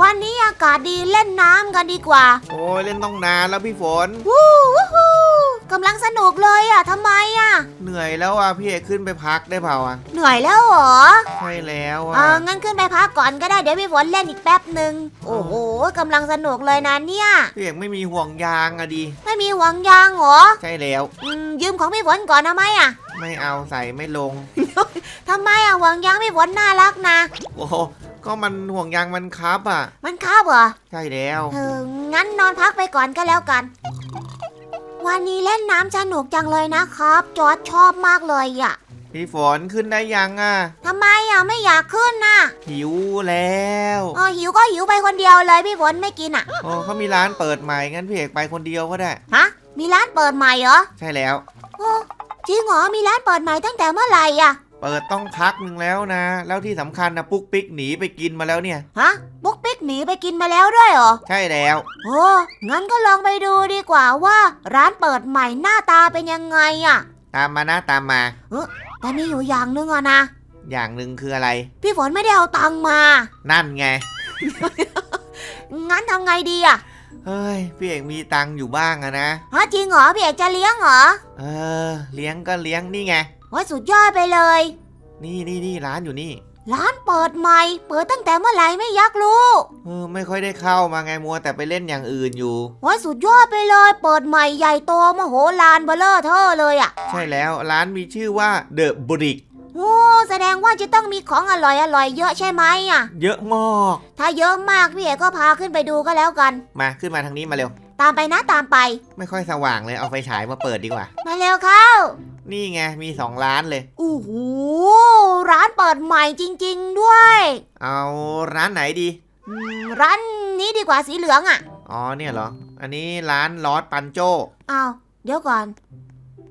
วันนี้อากาศดีเล่นน้ำกันดีกว่า โอ้ยเล่นต้องนานแล้วพี่ฝน วู้วู้ฮู้กำลังสนุกเลยอะทำไมอะ เหนื่อยแล้วอะพี่เอกขึ้นไปพักได้เปล่าอะเหนื่อยแล้วเหรอใช่แล้วเออะองั้นขึ้นไปพักก่อนก็ได้เดี๋ยวพี่ฝนเล่นอีกแป๊บหนึ่งโอ้โหกำลังสนุกเลยนะเนี่ย พี่เอกไม่มีห่วงยางอะดีไม่มีห่วงยางเหรอใช่แล้ว อืมยืมของพี่ฝนก่อนนะไหมอะไม่เอาใส่ไม่ลงทำไมอะห่วงยางพี่ฝนน่ารักนะ โอ้โห ก็มันห่วงยางมันครับอะ มันเข้าเหรอใช่แล้ว เอองั้นนอนพักไปก่อนก็แล้วกัน วันนี้เล่นน้ำสนุกจังเลยนะครับ จอร์ดชอบมากเลยอะพี่ฝนขึ้นได้ยังอะ ทำไมอะไม่อยากขึ้นน่ะหิวแล้วเออหิวก็หิวไปคนเดียวเลยพี่ฝนไม่กินอะ โอ้เขามีร้านเปิดใหม่งั้นพี่เอกไปคนเดียวก็ได้ ฮะ มีร้านเปิดใหม่เหรอใช่แล้ว โอ้จริงเหรอมีร้านเปิดใหม่ตั้งแต่เมื่อไหร่อะ เปิดต้องพักหนึ่งแล้วนะ แล้วที่สำคัญนะปุ๊กปิ๊กหนีไปกินมาแล้วเนี่ย ฮะบุ๊กปิ๊กหนีไปกินมาแล้วด้วยเหรอ ใช่แล้ว โอ้งั้นก็ลองไปดูดีกว่าว่า ร้านเปิดใหม่หน้าตาเป็นยังไงอะตามมานะตามมาแต่มีอยู่อย่างหนึงอะนะ อย่างหนึ่งคืออะไร พี่ฝนไม่ได้เอาตังค์มา นั่นไง งั้นทำไงดีอะเฮ้ย พี่เอกมีตังค์อยู่บ้างอะนะ ฮะจริงเหรอพี่เอกจะเลี้ยงเหรอ เออ เลี้ยงก็เลี้ยงนี่ไง ว่าสุดยอดไปเลย นี่นี่นี่ร้านอยู่นี่ ร้านเปิดใหม่ เปิดตั้งแต่เมื่อไหร่ไม่ยักรู้เออไม่ค่อยได้เข้ามาไงมัวแต่ไปเล่นอย่างอื่นอยู่ ว่าสุดยอดไปเลย เปิดใหม่ใหญ่โตมโหฬารเบลเลอร์เทอร์เลยอะ ใช่แล้วร้านมีชื่อว่า The Brick โอ้แสดงว่าจะต้องมีของอร่อยอร่อยๆเยอะใช่ไหมอะ เยอะมาก ถ้าเยอะมากพี่เอกก็พาขึ้นไปดูก็แล้วกัน มาขึ้นมาทางนี้มาเร็ว ตามไปนะตามไป ไม่ค่อยสว่างเลยเอาไฟฉายมาเปิดดีกว่า มาเร็วเข้า นี่ไงมีสองร้านเลย โอ้โหร้านเปิดใหม่จริง ๆ ด้วย เอาร้านไหนดีอืมร้านนี้ดีกว่าสีเหลืองอะอ๋อเนี่ยเหรอ อันนี้ร้านลอสปันโจ อ้าวเดี๋ยวก่อน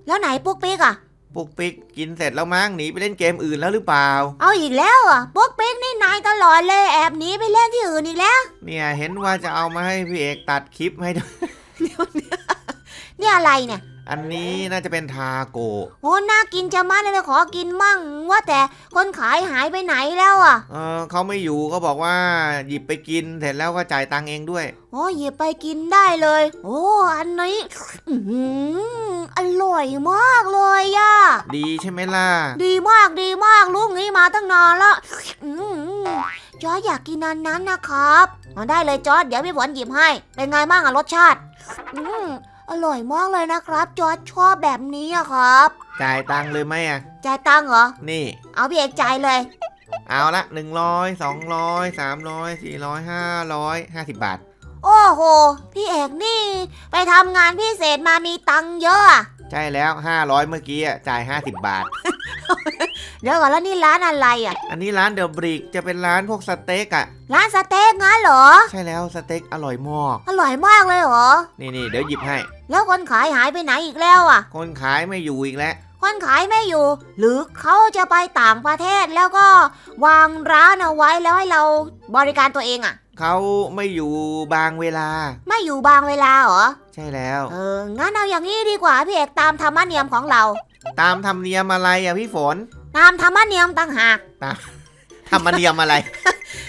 แล้วไหนปุ๊กปิ๊กอะ ปุ๊กปิ๊กกินเสร็จแล้วมั้งหนีไปเล่นเกมอื่นแล้วหรือเปล่า เอาอีกแล้วอะปุ๊กปิ๊กนี่นายตลอดเลยแอบหนีไปเล่นที่อื่นอีกแล้ว เนี่ยเห็นว่าจะเอามาให้พี่เอกตัดคลิปให้ดูเนี่ยอะไรเนี่ย อันนี้น่าจะเป็นทาโกะโอ้น่ากินจะมันเลยขอกินมั่ง ว่าแต่คนขายหายไปไหนแล้วอะ เออเขาไม่อยู่ก็บอกว่าหยิบไปกินเสร็จแล้วก็จ่ายตังค์เองด้วยโอ้หยิบไปกินได้เลย โอ้อันนี้อื้อหืออร่อยมากเลยอะดีใช่ไหมล่ะ ดีมากดีมากลูกนี้มาตั้งนานแล้วอื้อหือจอร์จอยากกินอันนั้นนะครับเอาได้เลยจอร์จเดี๋ยวพี่ฝนหยิบให้ เป็นไงบ้างอะรสชาติ อืมอร่อยมากเลยนะครับ จอร์จชอบแบบนี้อะครับ จ่ายตังค์เลยไหมอะ จ่ายตังค์เหรอ นี่ เอาพี่เอกจ่ายเลย เอาละหนึ่งร้อยสองร้อยสามร้อยสี่ร้อยห้าร้อยห้าสิบบาท โอ้โห พี่เอกนี่ ไปทำงานพิเศษมามีตังค์เยอะอะ ใช่แล้วห้าร้อยเมื่อกี้อะจ่ายห้าสิบบาท เดี๋ยวก่อนแล้วนี่ร้านอะไรอะอันนี้ร้านเดอะบริกจะเป็นร้านพวกสเต็กอะ ร้านสเต็กงั้นเหรอ ใช่แล้วสเต็กอร่อยมาก อร่อยมากเลยเหรอ นี่นี่เดี๋ยวหยิบให้ แล้วคนขายหายไปไหนอีกแล้วอะคนขายไม่อยู่อีกแล้ว คนขายไม่อยู่ หรือเขาจะไปต่างประเทศแล้วก็วางร้านเอาไว้แล้วให้เราบริการตัวเองอะเขาไม่อยู่บางเวลา ไม่อยู่บางเวลาเหรอใช่แล้ว เออ งั้นเอาอย่างนี้ดีกว่าพี่เอกตามธรรมเนียมของเรา ตามธรรมเนียมอะไรอะพี่ฝน ตามธรรมเนียมต่างหากธรรมเนียมอะไร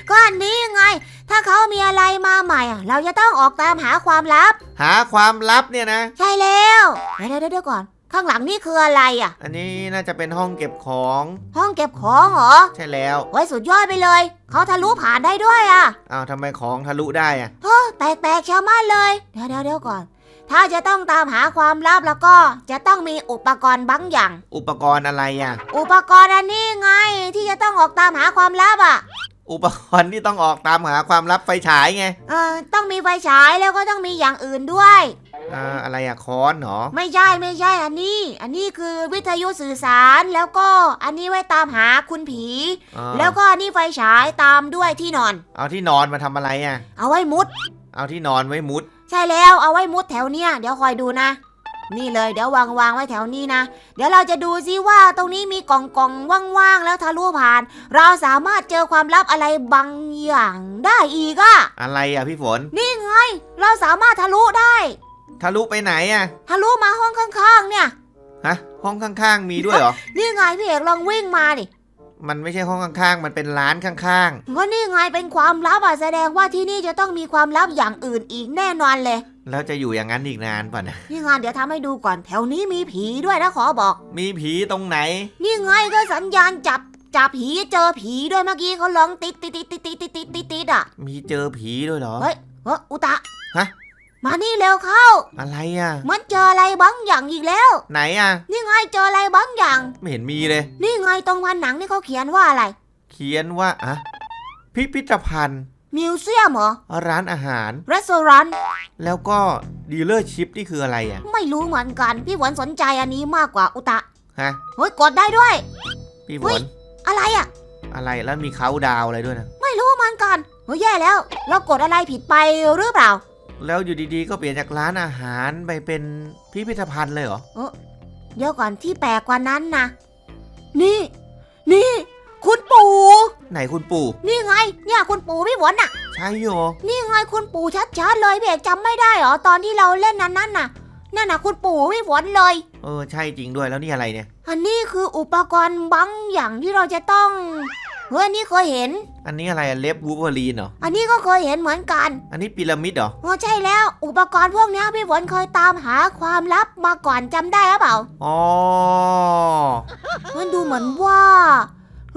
ก็อันนี้ไง ถ้าเขามีอะไรมาใหม่อะเราจะต้องออกตามหาความลับ หาความลับเนี่ยนะ ใช่แล้วเดี๋ยวเดี๋ยวเดี๋ยวก่อนข้างหลังนี่คืออะไรอะ อันนี้น่าจะเป็นห้องเก็บของ ห้องเก็บของเหรอ ใช่แล้วไว้ยสุดยอดไปเลย เขาทะลุผ่านได้ด้วยอะ อ้าวทำไมของทะลุได้อะเฮ้อแปลกๆชะมัดเลยเดี๋ยวเดี๋ยวเดี๋ยวก่อน ถ้าจะต้องตามหาความลับแล้วก็จะต้องมีอุปกรณ์บางอย่าง อุปกรณ์อะไรอะ อุปกรณ์อันนี้ไงที่จะต้องออกตามหาความลับอะ อุปกรณ์ที่ต้องออกตามหาความลับไฟฉายไง เออต้องมีไฟฉายแล้วก็ต้องมีอย่างอื่นด้วย อ่าอะไรอะค้อนเหรอ ไม่ใช่ไม่ใช่อันนี้ อันนี้คือวิทยุสื่อสารแล้วก็อันนี้ไว้ตามหาคุณผี อ่าแล้วก็อันนี้ไฟฉายตามด้วยที่นอน เอาที่นอนมาทำอะไรอะ เอาไว้มุด เอาที่นอนไว้มุด ใช่แล้วเอาไว้มุดแถวเนี้ยเดี๋ยวคอยดูนะ นี่เลยเดี๋ยววางวางไว้แถวนี้นะ เดี๋ยวเราจะดูซิว่าตรงนี้มีกล่องกล่องว่างๆแล้วทะลุผ่าน เราสามารถเจอความลับอะไรบางอย่างได้อีกอะอะไรอะพี่ฝน นี่ไง เราสามารถทะลุได้ ทะลุไปไหนอะ ทะลุมาห้องข้างๆ เนี่ย ฮะ ห้องข้างๆ มีด้วยเหรอ นี่ไงพี่เอกลองวิ่งมาดิ มันไม่ใช่ห้องข้างๆ มันเป็นร้านข้างก็นี่ไงเป็นความลับอะแสดงว่าที่นี่จะต้องมีความลับอย่างอื่นอีกแน่นอนเลย ๆ แล้วจะอยู่อย่างนั้นอีกนานป่ะนะ นี่ไงานเดี๋ยวทำให้ดูก่อนแถวนี้มีผีด้วยนะขอบอก มีผีตรงไหน นี่ไงก็สัญญาณจับจับผีเจอผีด้วยเมื่อกี้เขาร้องติดติดติดติดติดติดติดติดติดอะมีเจอผีด้วยเหรอ เฮ้ยเฮ้ยอุตะฮะ มานี่เร็วเข้า อะไรอะ มันเจออะไรบางอย่างอีกแล้ว ไหนอะ นี่ไงเจออะไรบางอย่าง ไม่เห็นมีเลย นี่ไงตรงผนังนี่เขาเขียนว่าอะไร เขียนว่าอะพิพิธภัณฑ์ มิวเซียมเหรอร้านอาหารรีสอร์ทแล้วก็ดีลเลอร์ชิพนี่คืออะไรอะ ไม่รู้เหมือนกัน พี่หวนสนใจอันนี้มากกว่าอุตะ ฮะ เฮ้ยกดได้ด้วย พี่ฝเฮ้ยนอะไรอะ อะไรแล้วมีเขาดาวอะไรด้วยนะ ไม่รู้เหมือนกันเฮ้ยแย่แล้ว เรากดอะไรผิดไปหรือเปล่า แล้วอยู่ดีๆ ก็เปลี่ยนจากร้านอาหารไปเป็นพิพิธภัณฑ์เลยเหรอเดี๋ยวก่อนที่แปลกกว่านั้นนะ นี่ นี่ คุณปู่ ไหนคุณปู่ นี่ไง เนี่ยคุณปู่พี่หวนน่ะ ใช่โยนี่ไงคุณปู่ชัดๆเลยพี่เอกจำไม่ได้เหรอตอนที่เราเล่นนั้นนั่นน่ะ นั่นน่ะคุณปู่พี่หวนเลย เออ ใช่จริงด้วยแล้วนี่อะไรเนี่ย อันนี้คืออุปกรณ์บางอย่างที่เราจะต้อง เฮ้ยอันนี้เคยเห็น อันนี้อะไรอะเล็บวูเวอรีนเหรอ อันนี้ก็เคยเห็นเหมือนกันอันนี้พีระมิดเหรอ โอ้ใช่แล้ว อุปกรณ์พวกเนี้ยพี่ฝนเคยตามหาความลับมาก่อนจำได้หรือเปล่า อ๋อ มันดูเหมือนว่า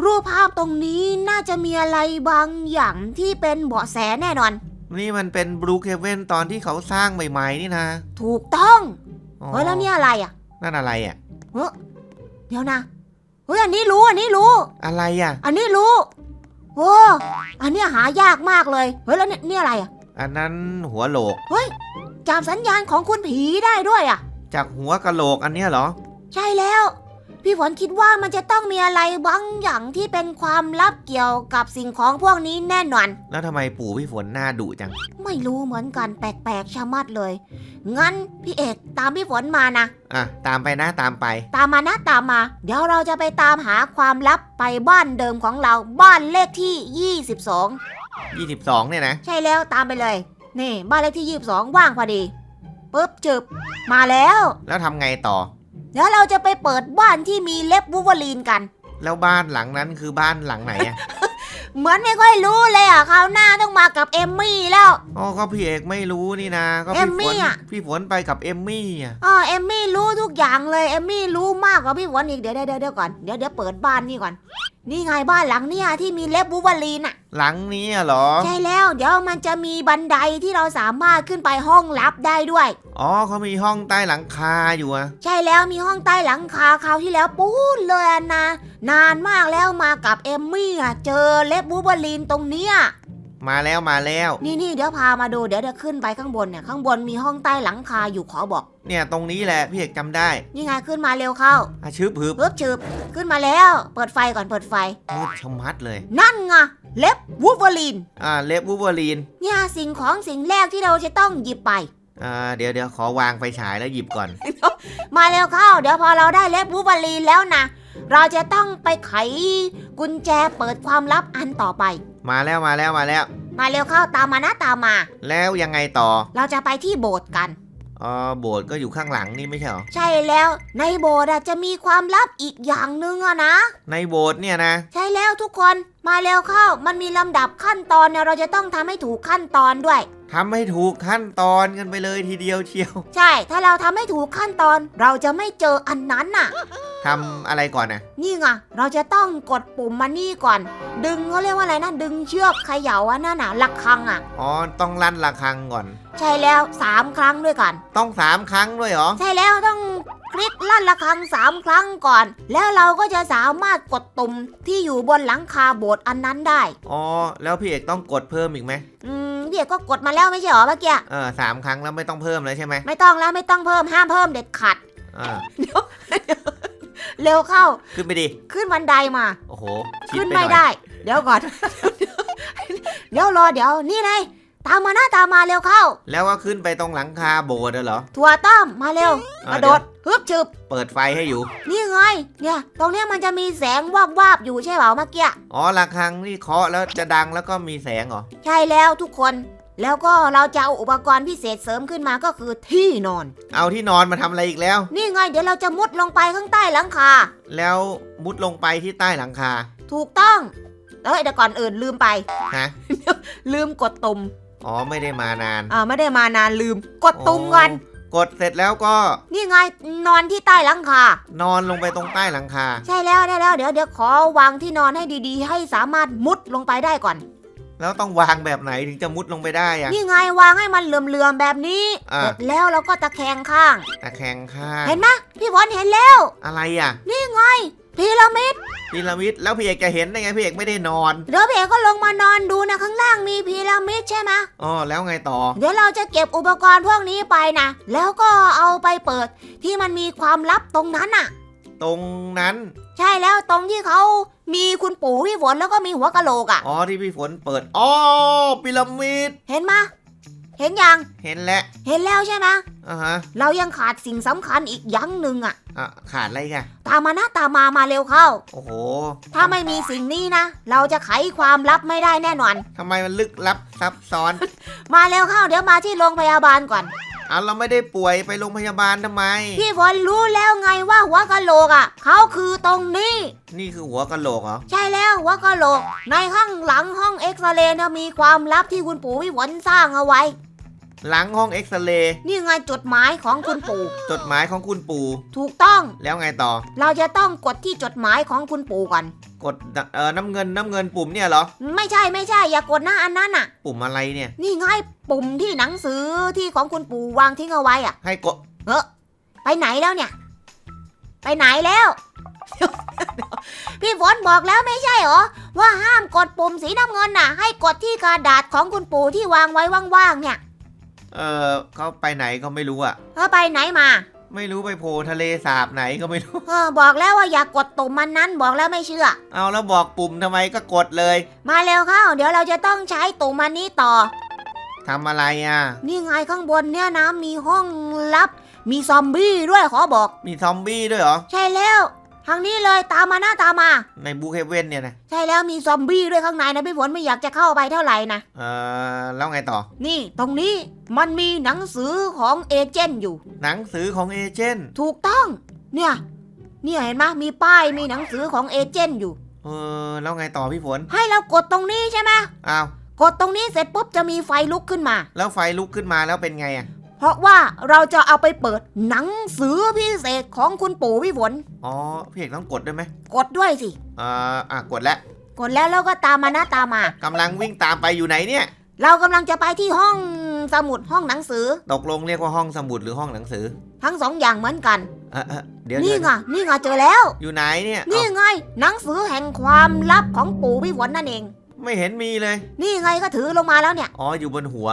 รูปภาพตรงนี้น่าจะมีอะไรบางอย่างที่เป็นเบาะแสแน่นอน นี่มันเป็นบรูเคเวนตอนที่เขาสร้างใหม่ ๆ นี่นะถูกต้องอ๋อเฮ้ยแล้วเนี่ยอะไรอะนั่นอะไรอะเฮ้ยเดี๋ยวนะเฮ้ยอันนี้รู้อันนี้รู้ อะไรอะ อันนี้รู้โอ้อันเนี้ยหายากมากเลย เฮ้ยแล้วเนี่ยเนี่ยอะไรอะ อันนั้นหัวโหลกจับสัญญาณของคุณผีได้ด้วยอะ จากหัวกะโหลกอันเนี้ยเหรอ ใช่แล้ว พี่ฝนคิดว่ามันจะต้องมีอะไรบางอย่างที่เป็นความลับเกี่ยวกับสิ่งของพวกนี้แน่นอน แล้วทำไมปู่พี่ฝนหน้าดุจัง ไม่รู้เหมือนกันแปลกๆชะมัดเลย งั้นพี่เอกตามพี่ฝนมานะ อะ ตามไปนะตามไป ตามมานะตามมา เดี๋ยวเราจะไปตามหาความลับไปบ้านเดิมของเราบ้านเลขที่ 22 22 เนี่ยนะ ใช่แล้วตามไปเลย นี่ บ้านเลขที่ 22 ว่างพอดีปุ๊บจึบมาแล้ว แล้วทำไงต่อ เดี๋ยวเราจะไปเปิดบ้านที่มีเล็บวูล์ฟเวอรีนกัน แล้วบ้านหลังนั้นคือบ้านหลังไหนอะเหมือนไม่ค่อยรู้เลยอะคราวหน้าต้องมากับเอมมี่แล้ว อ๋อก็พี่เอกไม่รู้นี่นะ ก็เอพี่มฝมี่นอะพี่ฝนไปกับเอมมี่อะอ๋อเอมมี่รู้ทุกอย่างเลยเอมมี่รู้มากกว่าพี่ฝนอีกเดี๋ยวเดี๋ยวเดี๋ยวก่อนเดี๋ยวเดี๋ยวเปิดบ้านนี่ก่อน นี่ไงบ้านหลังเนี้ยที่มีเล็บวูล์ฟเวอรีนอะ หลังนี้อะเหรอ ใช่แล้ว เดี๋ยวมันจะมีบันไดที่เราสามารถขึ้นไปห้องลับได้ด้วย อ๋อเขามีห้องใต้หลังคาอยู่อะใช่แล้วมีห้องใต้หลังคาคราวที่แล้วปูนเลยอะนะ นานมากแล้วมากับเอมมี่อะเจอเล็บวูล์ฟเวอรีนตรงเนี้ย มาแล้วมาแล้ว นี่นี่เดี๋ยวพามาดูเดี๋ยวเดี๋ยวขึ้นไปข้างบนเนี่ยข้างบนมีห้องใต้หลังคาอยู่ขอบอก เนี่ยตรงนี้แหละพี่เอกจำได้นี่ไงขึ้นมาเร็วเข้าอาชึบฮึบปึ๊บชืบขึ้นมาแล้ว เปิดไฟก่อนเปิดไฟ มืดชะมัดเลย นั่นไงเล็บวูล์ฟเวอรีนอ่าเล็บวูเวอรีนเนี่ยสิ่งของสิ่งแรกที่เราจะต้องหยิบไป อ่าเดี๋ยวเดี๋ยวขอวางไฟฉายแล้วหยิบก่อน มาเร็วเข้า เดี๋ยวพอเราได้เล็บวูล์ฟเวอรีนแล้วนะเราจะต้องไปไขกุญแจเปิดความลับอันต่อไป มาแล้วมาแล้วมาแล้ว มาเร็วเข้าตามมานะตามมา แล้วยังไงต่อ เราจะไปที่โบสถ์กันอ๋อโบสถ์ก็อยู่ข้างหลังนี่ไม่ใช่เหรอใช่แล้วในโบสถ์อะจะมีความลับอีกอย่างหนึ่งอะนะ ในโบสถ์เนี่ยนะ ใช่แล้วทุกคน มาเร็วเข้า มันมีลำดับขั้นตอนเนี่ยเราจะต้องทำให้ถูกขั้นตอนด้วย ทำให้ถูกขั้นตอนกันไปเลยทีเดียวเชียว ใช่ ถ้าเราทำให้ถูกขั้นตอน เราจะไม่เจออันนั้นน่ะ ทำอะไรก่อนนะนี่ไงเราจะต้องกดปุ่มมานี่ก่อน ดึงเขาเรียกว่าอะไรนะดึงเชือกเขย่าอันนั่นน่ะระฆังอะ อ๋อ ต้องลั่นระฆังก่อน ใช่แล้วสามครั้งด้วยกัน ต้องสามครั้งด้วยเหรอ ใช่แล้วต้อง คลิกลั่นระฆังสามครั้งก่อน แล้วเราก็จะสามารถกดตุ่มที่อยู่บนหลังคาโบสถ์อันนั้นได้ อ๋อ แล้วพี่เอกต้องกดเพิ่มอีกไหมอืมพี่เอกก็กดมาแล้วไม่ใช่เหรอเมื่อกี้เออสามครั้งแล้วไม่ต้องเพิ่มแล้วใช่ไหมไม่ต้องแล้วไม่ต้องเพิ่มห้ามเพิ่มเด็ดขาดอ่าเร็วเข้า ขึ้นไปดิ ขึ้นบันไดมา โอ้โหชิขึ้นปไม่หอยได้ เดี๋ยวก่อน เดี๋ยวรอเดี๋ยวนี่ไง ตามมาหน้าตามมาเร็วเข้า แล้วก็ขึ้นไปตรงหลังคาโบสถ์อะเหรอ ถั่วต้อมมาเร็วกอ่าระโดดฮึบฉึบเปิดไฟให้อยู่ นี่ไงเนี่ย ตรงเนี้ยมันจะมีแสงวาบวาบๆอยู่ใช่เปล่าเมื่อกี้อ๋อระฆังนี่เคาะแล้วจะดังแล้วก็มีแสงเหรอ ใช่แล้วทุกคน แล้วก็เราจะเอาอุปกรณ์พิเศษเสริมขึ้นมาก็คือที่นอน เอาที่นอนมาทำอะไรอีกแล้ว นี่ไงเดี๋ยวเราจะมุดลงไปข้างใต้หลังคา แล้วมุดลงไปที่ใต้หลังคาถถูกต้องเอ้ยเดี๋ยวก่อนอื่นลืมไป ฮะ ลืมกดตุ่ม อ๋อไม่ได้มานานอ่าไม่ได้มานานลืม กดตุ่มก่อนโกดเสร็จแล้วก็ นี่ไงนอนที่ใต้หลังคา นอนลงไปตรงใต้หลังคา ใช่แล้วได้แล้วเดี๋ยวเดี๋ยวขอวางที่นอนให้ดีๆ ให้สามารถมุดลงไปได้ก่อน แล้วต้องวางแบบไหนถึงจะมุดลงไปได้อะนี่ไงวางให้มันเหลื่อมๆแบบนี้อ่าเสร็จแล้วเราก็ตะแคงข้าง ตะแคงข้าง เห็นไหมพี่บอลเห็นแล้ว อะไรอะ พีระมิดพีระมิดแล้วพี่เอกจะเห็นได้ไงพี่เอกไม่ได้นอน เดี๋ยวพี่เอกก็ลงมานอนดูนะข้างล่างมีพีระมิดใช่ไหมอ๋อแล้วไงต่อ เดี๋ยวเราจะเก็บอุปกรณ์พวกนี้ไปนะแล้วก็เอาไปเปิดที่มันมีความลับตรงนั้นน่ะตรงนั้น ใช่แล้วตรงที่เขามีคุณปู่พี่ฝนแล้วก็มีหัวกะโหลกอะ่ะอ๋อที่พี่ฝนเปิดอ๋อพีระมิดเห็นไหมย เห็นยัง เห็นแล้วเห็นแล้วใช่ไหมยอ่าฮะเรายังขาดสิ่งสำคัญอีกอย่างหนึ่งอะ่ะ อะขาดอะไรกันตามมานะตามมามาเร็วเข้า โอ้โหถ้าไม่มีสิ่งนี้นะ เราจะไขความลับไม่ได้แน่นอน ทำไมมันลึกลับซับซ้อน มาเร็วเข้า เดี๋ยวมาที่โรงพยาบาลก่อน เอาเราไม่ได้ป่วยไปโรงพยาบาลทำไม พี่ฝนรู้แล้วไงว่าหัวกะโหลกอะ่ะเขาคือตรงนี้ นี่คือหัวกะโหลกเหรอ ใช่แล้วหัวกะโหลก ในข้างหลังห้องเอ็กซเรย์นะมีความลับที่คุณปู่พี่ฝนสร้างเอาไว้ หลังห้องเอ็กซเรย์นี่ไงจดหมายของคุณปู่ จดหมายของคุณปู่ ถูกต้อง แล้วไงต่อ เราจะต้องกดที่จดหมายของคุณปู่ก่อน กดเอ่อน้ำเงินน้ำเงินปุ่มเนี่ยเหรอ ไม่ใช่ไม่ใช่ อย่ากดหน้าอันนั้นน่ะ ปุ่มอะไรเนี่ย นี่ไงปุ่มที่หนังสือที่ของคุณปู่วางทิ้งเอาไว้อะให้กด เออไปไหนแล้วเนี่ย ไปไหนแล้ว พี่ฝนบอกแล้วไม่ใช่เหรอ ว่าห้ามกดปุ่มสีน้ำเงินน่ะ ให้กดที่กระดาษของคุณปู่ที่วางไว้ว่างๆเนี่ย เออเขาไปไหนก็ไม่รู้อะเออไปไหนมา ไม่รู้ไปโผล่ทะเลสาบไหนก็ไม่รู้ เออบอกแล้วว่าอย่ากดตุ่มมันนั้นบอกแล้วไม่เชื่อ เอาแล้วบอกปุ่มทำไมก็กดเลยมาเร็วเข้า เดี๋ยวเราจะต้องใช้ตุ่มมันนี้ต่อ ทำอะไรอะ นี่ไงข้างบนเนี่ยนะมีห้องลับ มีซอมบี้ด้วยขอบอก มีซอมบี้ด้วยเหรอ ใช่แล้ว ทางนี้เลยตามมาหน้าตามมา ในบูเคเว่นเนี่ยนะใช่แล้วมีซอมบี้ด้วยข้างในนะพี่ฝนไม่อยากจะเข้าไปเท่าไหร่นะ เออแล้วไงต่อ นี่ตรงนี้มันมีหนังสือของเอเจนต์อยู่ หนังสือของเอเจนต์ถูกต้อง เนี่ย เนี่ยเห็นไหมมีป้ายมีหนังสือของเอเจนต์อยู่ เออแล้วไงต่อพี่ฝนให้เรากดตรงนี้ใช่ไหมอ้าวกดตรงนี้เสร็จปุ๊บจะมีไฟลุกขึ้นมา แล้วไฟลุกขึ้นมาแล้วเป็นไงอะ เพราะว่าเราจะเอาไปเปิดหนังสือพิเศษของคุณปู่พี่ฝนอ๋อพี่เอกต้องกดด้วยไหมกดด้วยสิเอ่ออะกดแล้วกดแล้วเราก็ตามมานะตามมากำลังวิ่งตามไปอยู่ไหนเนี่ย เรากำลังจะไปที่ห้องสมุดห้องหนังสือตกลงเรียกว่าห้องสมุดหรือห้องหนังสือทั้งสองอย่างเหมือนกัน เออเออเดี๋ยวนี่เดี๋ยวไงนี่ไงเจอแล้ว อยู่ไหนเนี่ยนี่เอ้าไงหนังสือแห่งความลับของปู่พี่ฝนนั่นเอง ไม่เห็นมีเลย นี่ไงก็ถือลงมาแล้วเนี่ย อ๋ออยู่บนหัว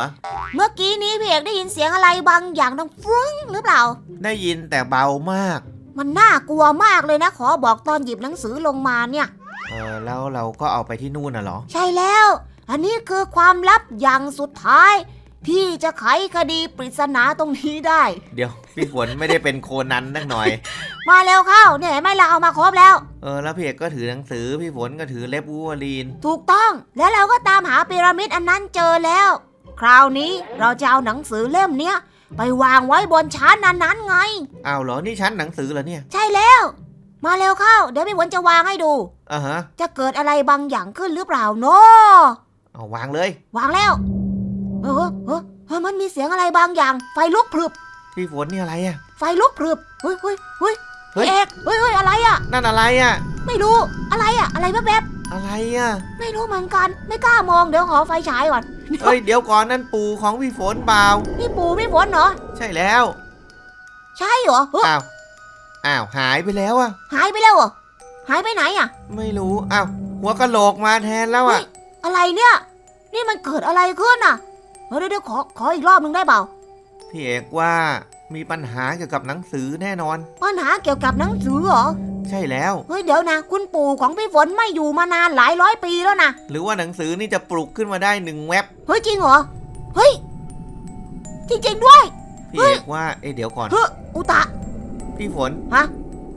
เมื่อกี้นี้พี่เอกได้ยินเสียงอะไรบางอย่างดังฟรุ้งหรือเปล่า ได้ยินแต่เบามาก มันน่ากลัวมากเลยนะ ขอบอกตอนหยิบหนังสือลงมาเนี่ย เออแล้วเราก็เอาไปที่นู่นน่ะเหรอ ใช่แล้ว อันนี้คือความลับอย่างสุดท้าย ที่จะไขคดีปริศนาตรงนี้ได้ เดี๋ยว พี่ฝนไม่ได้เป็นโคนันนักหน่อย มาเร็วเข้าเนี่ยเห็นไหมเราเอามาครบแล้ว เออแล้วพี่เอกก็ถือหนังสือ พี่ฝนก็ถือเล็บวูวอลีน ถูกต้องแล้วเราก็ตามหาพีระมิดอันนั้นเจอแล้ว คราวนี้เราจะเอาหนังสือเล่มเนี้ย ไปวางไว้บนชั้นอันนั้นไง อ้าวเหรอ นี่ชั้นหนังสือเหรอเนี่ย ใช่แล้ว มาเร็วเข้า เดี๋ยวพี่ฝนจะวางให้ดู อ่าฮะ จะเกิดอะไรบางอย่างขึ้นหรือเปล่าเนาะเอาวางเลย วางแล้ว เออเออเออมันมีเสียงอะไรบางอย่าง ไฟลุกพรึบ พี่ฝนนี่อะไรอะ ไฟลุกพรึบเฮ้ยเฮ้ยเฮ้ยเฮ้ย พี่เอกเฮ้ยเฮ้ยอะไรอะนั่นอะไรอะ ไม่รู้อะไรอะอะไรแวบอะไรอะ ๆไม่รู้เหมือนกัน ไม่กล้ามองเดี๋ยวขอไฟฉายก่อนเฮ้ยเดี๋ยวก่อนนั่นปู่ของพี่ฝนเปล่า นี่ปู่พี่ฝนเหรอใช่แล้วใช่เหรอเฮ้ยอ้าวอ้าวหายไปแล้วอะ หายไปแล้วเหรอหายไปไหนอะไม่รู้อ้าวหัวกะโหลกมาแทนแล้วอะอะไรเนี่ย นี่มันเกิดอะไรขึ้นอะ เฮ้ยเดี๋ยวเดี๋ยวขอขออีกรอบหนึ่งได้เปล่า พี่เอกว่ามีปัญหาเกี่ยวกับหนังสือแน่นอน ปัญหาเกี่ยวกับหนังสือเหรอ ใช่แล้ว เฮ้ยเดี๋ยวนะ คุณปู่ของพี่ฝนไม่อยู่มานานหลายร้อยปีแล้วนะ หรือว่าหนังสือนี่จะปลุกขึ้นมาได้หนึ่งเว็บ เฮ้ยจริงเหรอ เฮ้ย จริงๆด้วย พี่เอกว่า เอ๊ะเดี๋ยวก่อน เฮ้ยอุตะ พี่ฝนฮะ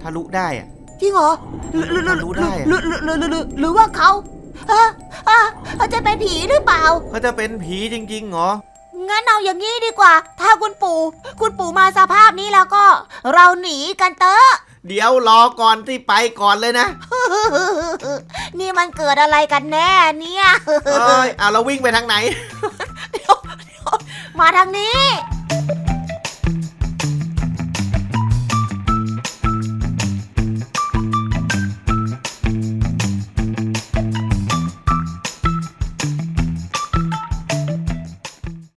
ทะลุได้อะจริงเหรอหรือหรือหรือรู้ได้อะหรือหรือหรือหรือหรือหรือว่าเขาเเขาจะเป็นผีหรือเปล่า เขาจะเป็นผีจริงๆเหรอ งั้นเอาอย่างนี้ดีกว่า ถ้าคุณปู่ คุณปู่มาสภาพนี้แล้วก็ เราหนีกันเตอะ เดี๋ยวรอก่อนที่ไปก่อนเลยนะ นี่มันเกิดอะไรกันแน่เนี่ยเอ้ยเอาเราวิ่งไปทางไหน มาทางนี้